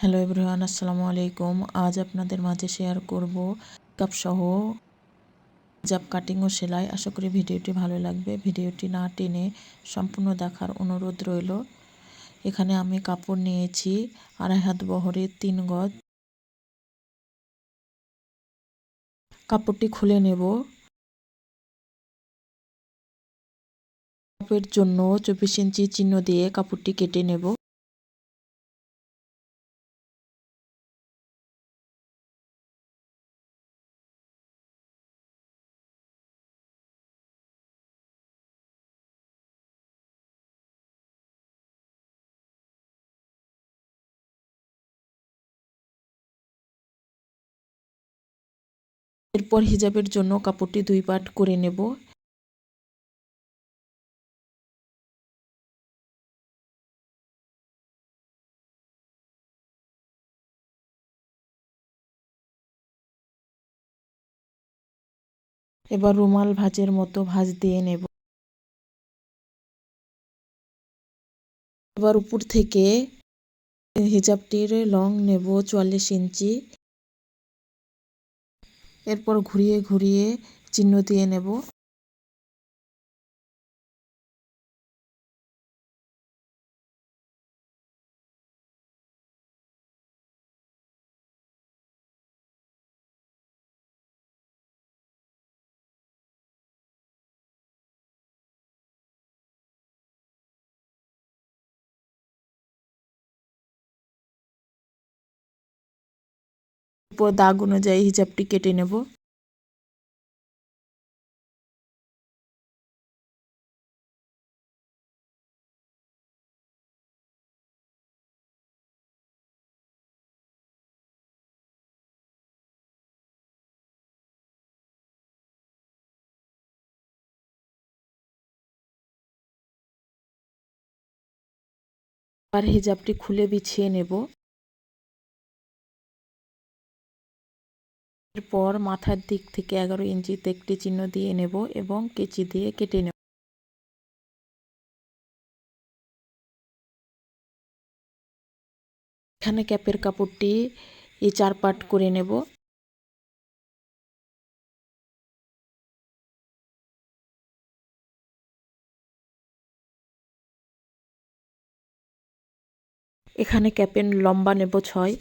Hello everyone, আসসালামু আলাইকুম। আজ আপনাদের মাঝে শেয়ার করব কাপসহ জাপ কাটিং ও সেলাই। আশা করি ভিডিওটি ভালো লাগবে। ভিডিওটি না টেনে সম্পূর্ণ দেখার অনুরোধ রইল। এখানে আমি কাপড় নিয়েছি, আড়াই হাত বহরের তিন গজ। কাপড়টি খুলে নেব। কাপের জন্য চব্বিশ ইঞ্চি চিহ্ন দিয়ে কাপড়টি কেটে নেব। এরপর হিজাবের জন্য কাপড়টি দুই পাট করে নেব। এবার রুমাল ভাজের মতো ভাজ দিয়ে নেব। এবার উপর থেকে হিজাবটির লং নেব চুয়াল্লিশ ইঞ্চি। এরপর ঘুরিয়ে ঘুরিয়ে চিহ্ন দিয়ে নেব। দাগ অনুযায়ী হিজাবটি কেটে নেব। আর হিজাবটি খুলে বিছিয়ে নেব। এরপর মাথার দিক থেকে এগারো ইঞ্চিতে একটি চিহ্ন দিয়ে নেব এবং কেচি দিয়ে কেটে নেব। এখানে ক্যাপের কাপড়টি এই চার পাট করে নেব। এখানে ক্যাপের লম্বা নেব ছয়।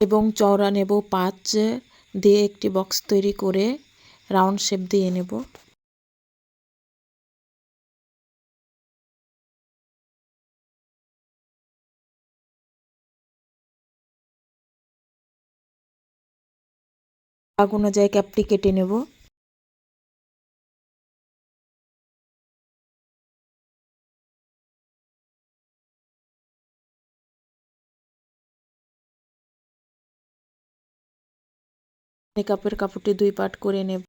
এবং চওড়া নেব পাঁচ দিয়ে একটি বক্স তৈরি করে রাউন্ড শেপ দিয়ে নেব। আগুন যায় ক্যাপটি কেটে নেব। মেকআপের কাপড়টি দুই পাট করে নেব।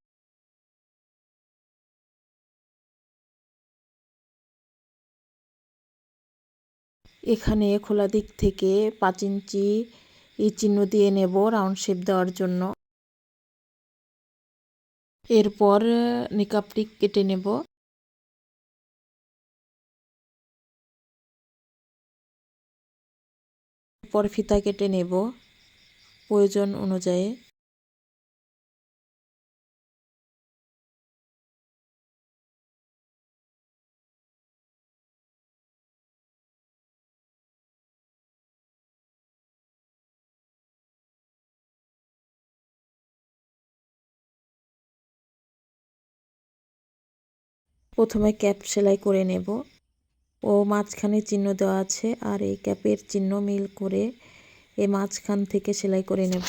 এখানে খোলা দিক থেকে পাঁচ ইঞ্চি চিহ্ন দিয়ে নেব রাউন্ড শেপ দেওয়ার জন্য। এরপর নিকাপটি কেটে নেব। পর ফিতা কেটে নেব। প্রয়োজন অনুযায়ী প্রথমে ক্যাপ সেলাই করে নেব। ও মাঝখানে চিহ্ন দেওয়া আছে আর এই ক্যাপের চিহ্ন মিল করে এ মাঝখান থেকে সেলাই করে নেব।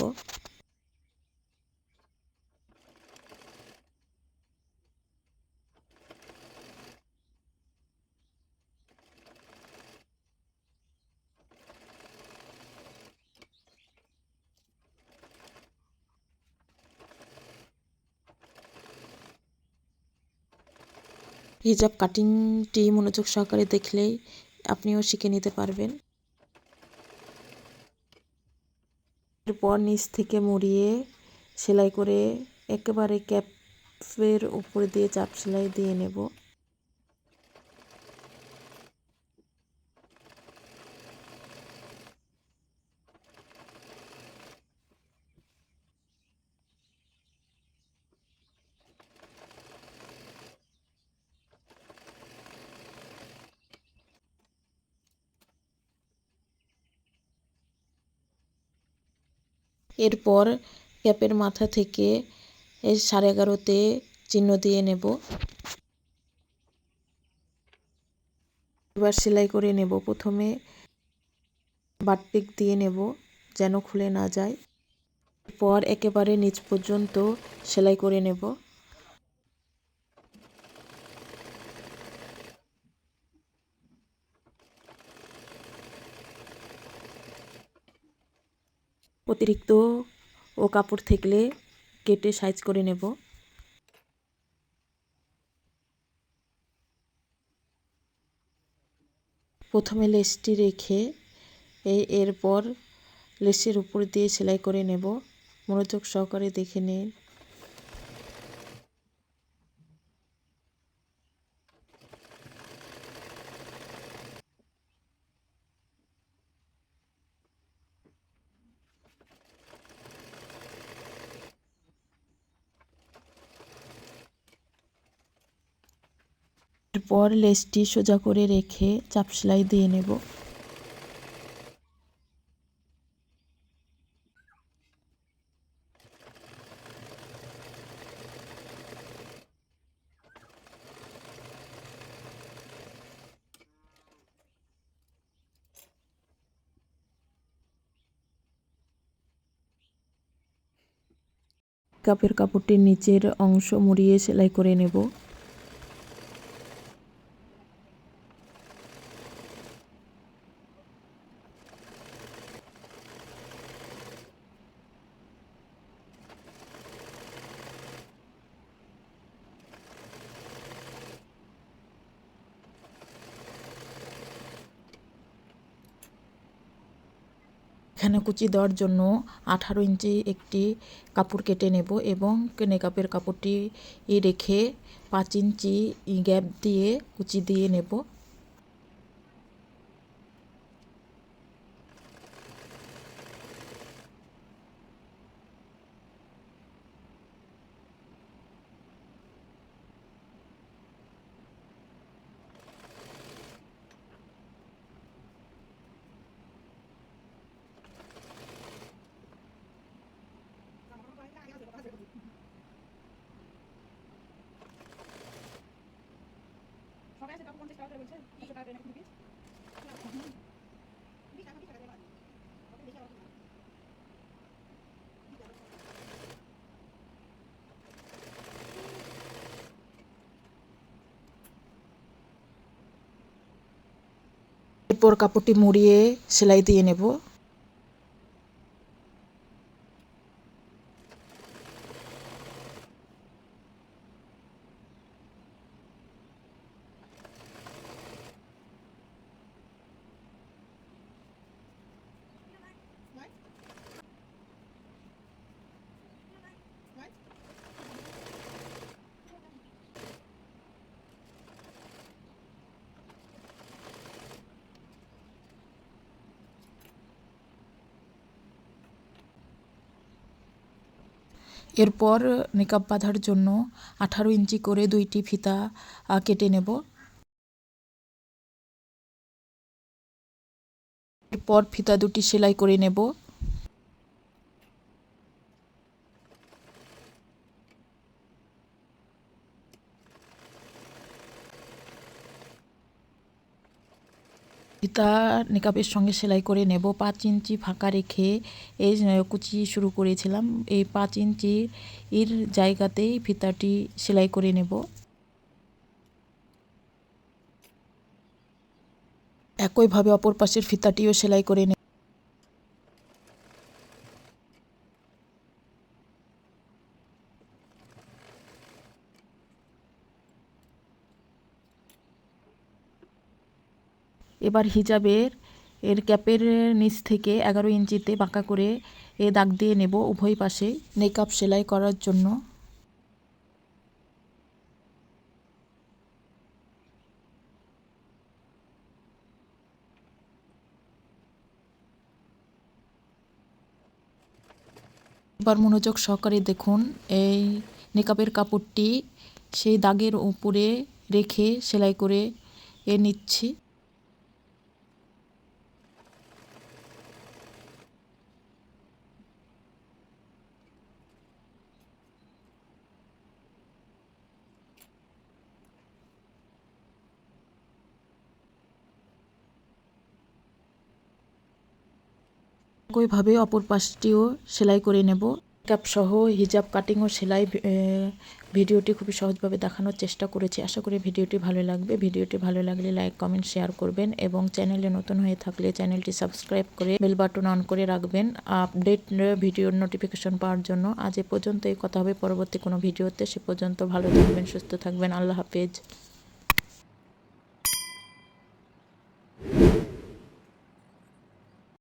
হিজাব কাটিংটি মনোযোগ সহকারে দেখলেই আপনিও শিখে নিতে পারবেন। এরপর নিচ থেকে মরিয়ে সেলাই করে একেবারে ক্যাপের উপরে দিয়ে চাপ সেলাই দিয়ে নেব। এরপর ক্যাপের মাথা থেকে সাড়ে এগারোতে চিহ্ন দিয়ে নেব। এবার সেলাই করে নেব। প্রথমে বাটপিক দিয়ে নেব যেন খুলে না যায়। পর একেবারে নিচ পর্যন্ত সেলাই করে নেব। অতিরিক্ত ও কাপড় থাকলে কেটে সাইজ করে নেব। প্রথমে লেসটি রেখে এই এরপর লেসের উপর দিয়ে সেলাই করে নেব। মনোযোগ সহকারে দেখে নিন। এরপর লেসটি সোজা করে রেখে চাপ সেলাই দিয়ে নেব। কাপের কাপড়টির নিচের অংশ মুড়িয়ে সেলাই করে নেব। এখানে কুচি দেওয়ার জন্য আঠারো ইঞ্চি একটি কাপড় কেটে নেব এবং নেকাপের কাপড়টি রেখে পাঁচ ইঞ্চি গ্যাপ দিয়ে কুচি দিয়ে নেব। এরপর কাপড়টি মুড়িয়ে সেলাই দিয়ে নেব। এরপর নিকাব বাঁধার জন্য আঠারো ইঞ্চি করে দুইটি ফিতা কেটে নেব। এরপর ফিতা দুটি সেলাই করে নেব। ফিতা নিকাপের সঙ্গে সেলাই করে নেব। পাঁচ ইঞ্চি ফাঁকা রেখে এই কুচি শুরু করেছিলাম। এই পাঁচ ইঞ্চির এর জায়গাতেই ফিতাটি সেলাই করে নেব। একইভাবে অপর পাশের ফিতাটিও সেলাই করে নেব। এবার হিজাবের, এর ক্যাপের নিচ থেকে এগারো ইঞ্চিতে বাঁকা করে এ দাগ দিয়ে নেব উভয় পাশে নেকআপ সেলাই করার জন্য। এবার মনোযোগ সহকারে দেখুন, এই নেকাবের কাপড়টি সেই দাগের উপরে রেখে সেলাই করে এ নিচ্ছি। একইভাবে অপর পাশটিও সেলাই করে নেব। ক্যাপ সহ হিজাব কাটিং ও সেলাই ভিডিওটি খুবই সহজভাবে দেখানোর চেষ্টা করেছি। আশা করি ভিডিওটি ভালো লাগবে। ভিডিওটি ভালো লাগলে লাইক, কমেন্ট, শেয়ার করবেন এবং চ্যানেলে নতুন হয়ে থাকলে চ্যানেলটি সাবস্ক্রাইব করে বেল বাটন অন করে রাখবেন। আপডেট ভিডিওর নোটিফিকেশন পাওয়ার জন্য আজ এ পর্যন্ত এই কথা হবে পরবর্তী কোনো ভিডিওতে। সে পর্যন্ত ভালো থাকবেন, সুস্থ থাকবেন। আল্লাহ হাফেজ।